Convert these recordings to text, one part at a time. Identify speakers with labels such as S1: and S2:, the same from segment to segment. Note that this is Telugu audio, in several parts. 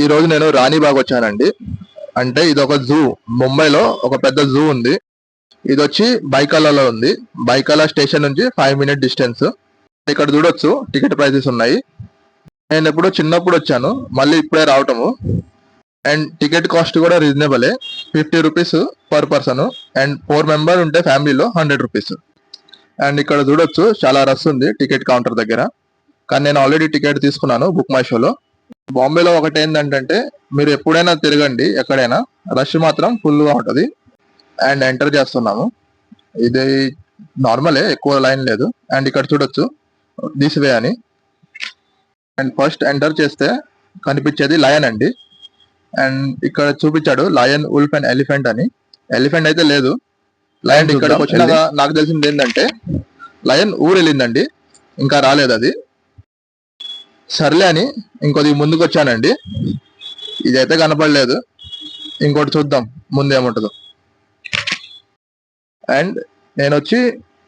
S1: ఈ రోజు నేను రాణిబాగ్ వచ్చానండి. అంటే ఇది ఒక జూ. ముంబైలో ఒక పెద్ద జూ ఉంది. ఇది వచ్చి బైకాలలో ఉంది. బైకాలా స్టేషన్ నుంచి ఫైవ్ మినిట్ డిస్టెన్స్. ఇక్కడ చూడొచ్చు టికెట్ ప్రైసెస్ ఉన్నాయి. నేను ఎప్పుడు చిన్నప్పుడు వచ్చాను. మళ్ళీ ఇప్పుడే రావటము. అండ్ టికెట్ కాస్ట్ కూడా రీజనబులే. Fifty rupees per person. And four member ఉంటే ఫ్యామిలీలో హండ్రెడ్ రూపీస్. అండ్ ఇక్కడ చూడొచ్చు చాలా రష్ ఉంది టికెట్ కౌంటర్ దగ్గర. కానీ నేను ఆల్రెడీ టికెట్ తీసుకున్నాను బుక్ మై షోలో. బాంబేలో ఒకటి ఏంటంటే మీరు ఎప్పుడైనా తిరగండి ఎక్కడైనా రష్ మాత్రం ఫుల్గా ఉంటది. అండ్ ఎంటర్ చేస్తున్నాము. ఇది నార్మలే ఎక్కువ లైన్ లేదు. అండ్ ఇక్కడ చూడొచ్చు దిస్ వే అని. అండ్ ఫస్ట్ ఎంటర్ చేస్తే కనిపించేది లయన్ అండి. అండ్ ఇక్కడ చూపించాడు లయన్ ఉల్ఫ్ అండ్ ఎలిఫెంట్ అని. ఎలిఫెంట్ అయితే లేదు. లయన్ ఇక్కడికి వచ్చినాక నాకు తెలిసింది ఏంటంటే లయన్ ఊరు వెళ్ళిందండి ఇంకా రాలేదు అది. సర్లే అని ఇంకొద్ది ముందుకు వచ్చానండి ఇదైతే కనపడలేదు. ఇంకోటి చూద్దాం ముందు ఏముంటుందో. అండ్ నేను వచ్చి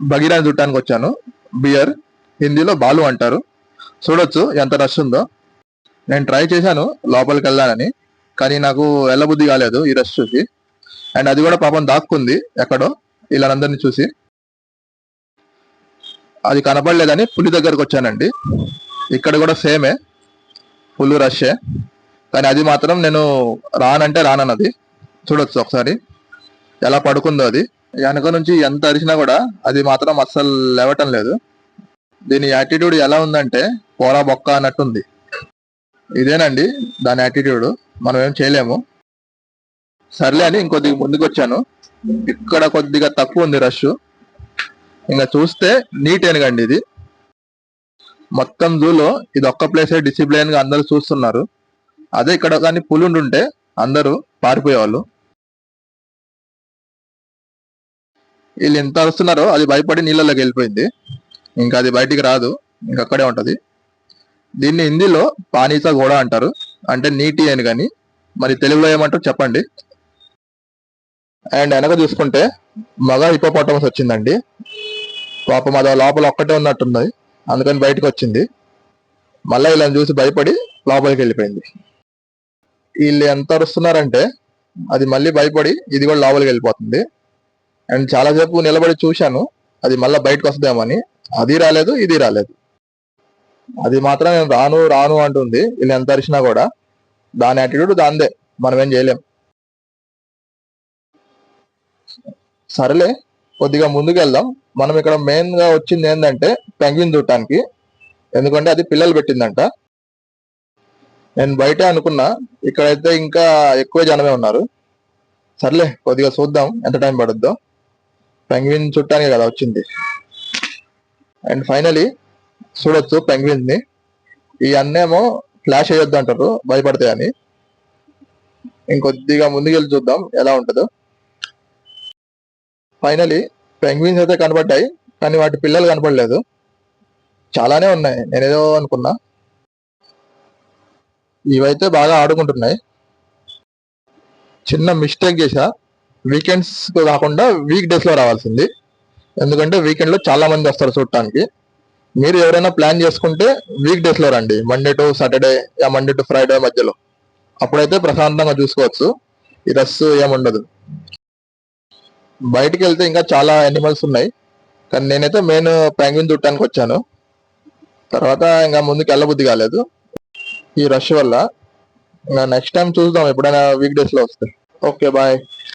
S1: బగిరాని చుట్టానికి వచ్చాను బియర్ హిందీలో బాలు అంటారు. చూడొచ్చు ఎంత రష్ ఉందో నేను ట్రై చేశాను లోపలికి వెళ్ళాలని కానీ నాకు వెళ్ళబుద్ధి కాలేదు ఈ రష్ చూసి. అండ్ అది కూడా పాపం దాక్కుంది ఎక్కడో వీళ్ళందరినీ చూసి. అది కనపడలేదని పులి దగ్గరకు వచ్చానండి ఇక్కడ కూడా సేమే ఫుల్ రషే కానీ అది మాత్రం నేను రానంటే రానన్నది. చూడొచ్చు ఒకసారి. ఎలా పడుకుందో అది. వెనక నుంచి ఎంత అరిచినా కూడా అది మాత్రం అస్సలు లేవటం లేదు. దీని యాటిట్యూడ్ ఎలా ఉందంటే పోరా బొక్క అన్నట్టుంది. ఇదేనండి దాని యాటిట్యూడ్ మనం ఏం చేయలేము. సర్లే అని ఇంకొద్దిగా ముందుకు వచ్చాను. ఇక్కడ కొద్దిగా తక్కువ ఉంది రష్ ఇంకా చూస్తే నీట్ ఎనగండి ఇది. మొత్తం జూలో ఇది ఒక్క ప్లేసే డిసిప్లైన్గా అందరూ చూస్తున్నారు. అదే ఇక్కడ కానీ పులుండుంటే అందరూ పారిపోయేవాళ్ళు. వీళ్ళు ఎంత వస్తున్నారో అది భయపడి నీళ్ళలోకి వెళ్ళిపోయింది. ఇంకా అది బయటికి రాదు. ఇంకా అక్కడే ఉంటది. దీన్ని హిందీలో పానీసా గోడ అంటారు. అంటే నీటి అని కానీ మరి తెలుగులో ఏమంటారు చెప్పండి. అండ్ వెనక చూసుకుంటే మగ హిపోపాటమస్ వచ్చిందండి. పాపం అది లోపల ఒక్కటే ఉన్నట్టున్నది. అందుకని బయటకు వచ్చింది. మళ్ళీ ఇలా చూసి భయపడి లోపలికి వెళ్ళిపోయింది. వీళ్ళు ఎంత అరుస్తున్నారంటే అది మళ్ళీ భయపడి ఇది కూడా లోపలికి వెళ్ళిపోతుంది. అండ్ చాలాసేపు నిలబడి చూశాను అది మళ్ళీ బయటకు వస్తుందేమని అది రాలేదు ఇది రాలేదు. అది మాత్రం నేను రాను రాను అంటుంది. వీళ్ళు ఎంత అరిచినా కూడా దాని యాటిట్యూడ్ దాందే. మనం ఏం చేయలేం. సరేలే కొద్దిగా ముందుకు వెళ్దాం మనం ఇక్కడ మెయిన్గా వచ్చింది ఏంటంటే పెంగ్విన్ చూడటానికి. ఎందుకంటే అది పిల్లలు పెట్టిందంట. నేను బయటే అనుకున్నా ఇక్కడైతే ఇంకా ఎక్కువ జనమే ఉన్నారు. సర్లే కొద్దిగా చూద్దాం ఎంత టైం పడుద్దో. పెంగ్విన్ చుట్టానికి కదా వచ్చింది. అండ్ ఫైనలీ చూడొచ్చు పెంగ్విన్ని. ఈ అన్నేమో ఫ్లాష్ అయ్యొద్దు అంటారు భయపడతాయని. ఇంకొద్దిగా ముందుకెళ్ళి చూద్దాం ఎలా ఉంటుందో. ఫైనలీ పెంగ్విన్స్ అయితే కనబడ్డాయి కానీ వాటి పిల్లలు కనపడలేదు చాలానే ఉన్నాయి నేనేదో అనుకున్నా. ఇవైతే బాగా ఆడుకుంటున్నాయి. చిన్న మిస్టేక్ చేసా వీకెండ్స్ కాకుండా వీక్ డేస్లో రావాల్సింది. ఎందుకంటే వీకెండ్లో చాలా మంది వస్తారు చూడటానికి. మీరు ఎవరైనా ప్లాన్ చేసుకుంటే వీక్ డేస్లో రండి. Monday to Saturday yeah Monday to Friday మధ్యలో. అప్పుడైతే ప్రశాంతంగా చూసుకోవచ్చు. ఈ రస్సు ఏముండదు. బయటికి వెళ్తే ఇంకా చాలా యానిమల్స్ ఉన్నాయి. కానీ నేనైతే మెయిన్ పెంగ్విన్ చుట్టానికి వచ్చాను. తర్వాత ఇంకా ముందుకు వెళ్ళబుద్ధి కాలేదు. ఈ రష్ వల్ల. ఇంకా నెక్స్ట్ టైం చూద్దాం. ఎప్పుడైనా వీక్ డేస్లో వస్తే. Okay bye